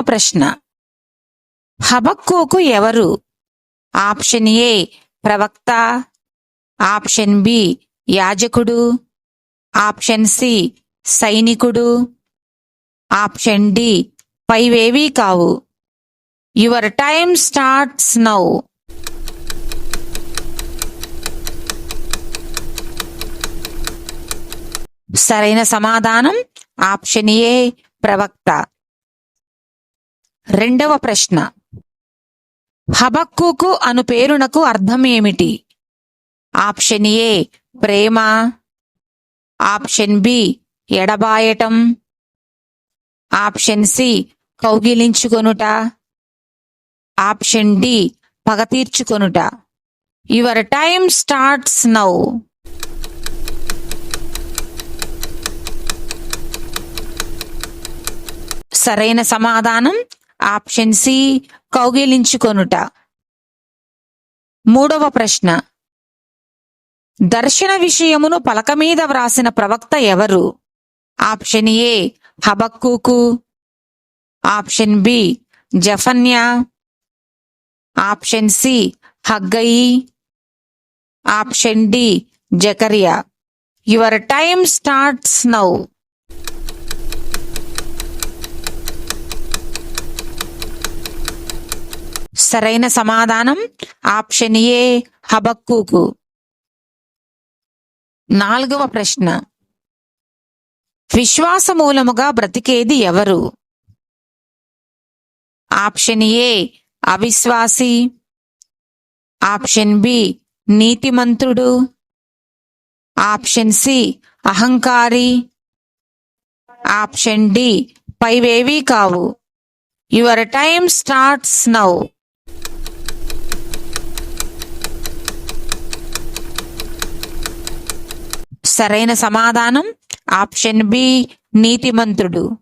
ప్రశ్న. హబక్కుకు ఎవరు? Option A ప్రవక్త. ఆప్షన్ బి యాజకుడు. ఆప్షన్ సి సైనికుడు. ఆప్షన్ డి పైవేవీ కావు. Your time starts now. సరైన సమాధానం ఆప్షన్ ఏ ప్రవక్త. రెండవ ప్రశ్న. హబక్కుకు అను పేరునకు అర్థం ఏమిటి ఆప్షన్ ఏ ప్రేమ. ఆప్షన్ బి ఎడబాయటం. ఆప్షన్ సి కౌగిలించుకొనుట. ఆప్షన్ డి పగ తీర్చుకొనుట యువర్ టైమ్ స్టార్ట్స్ నౌ. సరైన సమాధానం ఆప్షన్ సి కౌగిలించుకొనుట. మూడవ ప్రశ్న. దర్శన విషయమును పలక మీద వ్రాసిన ప్రవక్త ఎవరు? Option A హబక్కుకు. Option B జఫన్యా. Option C Haggai. Option D Zechariah. Your time starts now. సరైన సమాధానం ఆప్షన్ ఏ హబక్కుకు. నాలుగవ ప్రశ్న. విశ్వాస మూలముగా బ్రతికేది ఎవరు? ఆప్షన్ ఏ అవిశ్వాసి. ఆప్షన్ బి నీతిమంతుడు. ఆప్షన్ సి అహంకారి. ఆప్షన్ డి పైవేవీ కావు. Your time starts now. సరైన సమాధానం? ఆప్షన్ బి నీతిమంతుడు.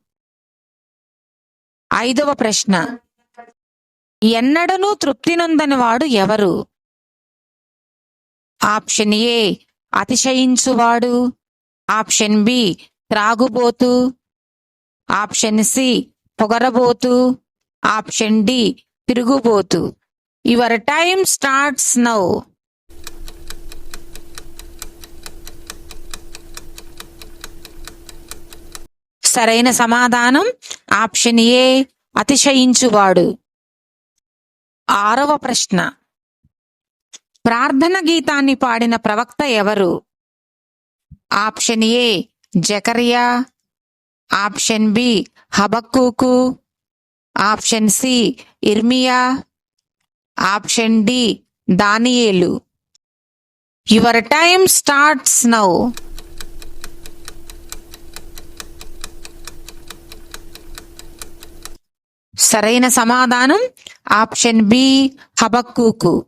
ఐదవ ప్రశ్న. ఎన్నడనూ తృప్తి నొందని వాడు ఎవరు? ఆప్షన్ ఏ అతిశయించువాడు. ఆప్షన్ బి త్రాగుబోతు. ఆప్షన్ సి పొగరబోతు. ఆప్షన్ డి తిరుగుబోతు. యువర్ టైమ్ స్టార్ట్స్ నౌ సరైన సమాధానం ఆప్షన్ ఏ అతిశయించువాడు. ఆరవ ప్రశ్న. ప్రార్థన గీతాన్ని పాడిన ప్రవక్త ఎవరు? ఆప్షన్ ఏ జకరియా. ఆప్షన్ బి హబక్కూకు ఆప్షన్ సి ఇర్మియా. ఆప్షన్ డి దానియేలు. Your time starts now. సరైన సమాధానం? ఆప్షన్ బి హబక్కుకు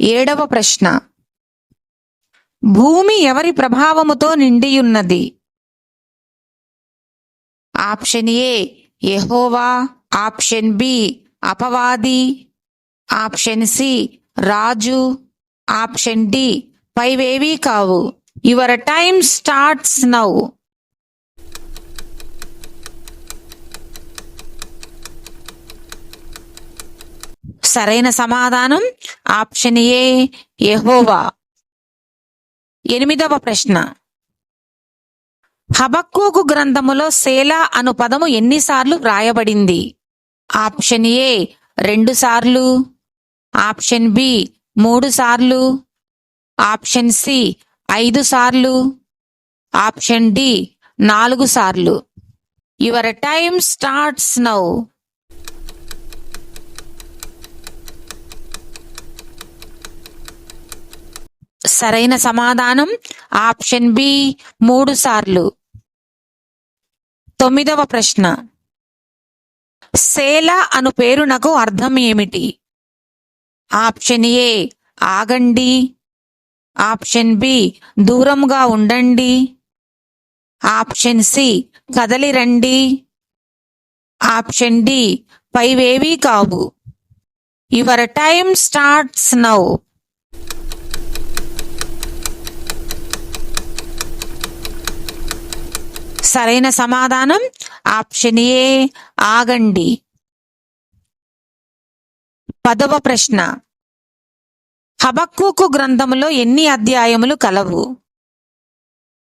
ఏడవ ప్రశ్న. భూమి ఎవరి ప్రభావముతో నిండియున్నది? ఆప్షన్ ఏ యహోవా. ఆప్షన్ బి అపవాది. ఆప్షన్ సి రాజు. ఆప్షన్ డి పైవేవీ కావు. Your time starts now. సరైన సమాధానం? ఆప్షన్ ఏ యహోవా. ఎనిమిదవ ప్రశ్న. హబక్కూకు గ్రంథములో సేలా అను పదము ఎన్నిసార్లు వ్రాయబడింది? ఆప్షన్ ఏ రెండు సార్లు. ఆప్షన్ బి మూడు సార్లు. ఆప్షన్ సి ఐదు సార్లు. ఆప్షన్ డి నాలుగు సార్లు. యువర్ టైమ్ స్టార్ట్స్ నౌ సరైన సమాధానం? ఆప్షన్ బి మూడు సార్లు. తొమ్మిదవ ప్రశ్న. సేల అను పేరునకు అర్థం ఏమిటి? ఆప్షన్ ఏ ఆగండి. ఆప్షన్ బి దూరంగా ఉండండి. ఆప్షన్ సి కదలిరండి ఆప్షన్ డి పైవేవీ కావు. Your time starts now. సరైన సమాధానం ఆప్షన్ ఏ ఆగండి. పదవ ప్రశ్న. హబక్కుకు గ్రంథములో ఎన్ని అధ్యాయములు కలవు?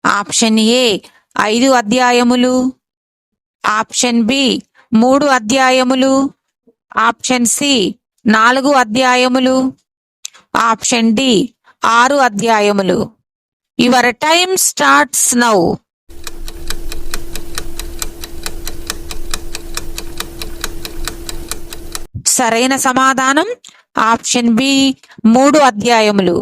ఆప్షన్ ఏ ఐదు అధ్యాయములు. ఆప్షన్ బి మూడు అధ్యాయములు. ఆప్షన్ సి నాలుగు అధ్యాయములు. ఆప్షన్ డి ఆరు అధ్యాయములు. యువర్ టైమ్ స్టార్ట్స్ నౌ సరైన సమాధానం. ఆప్షన్ బి మూడు అధ్యాయములు.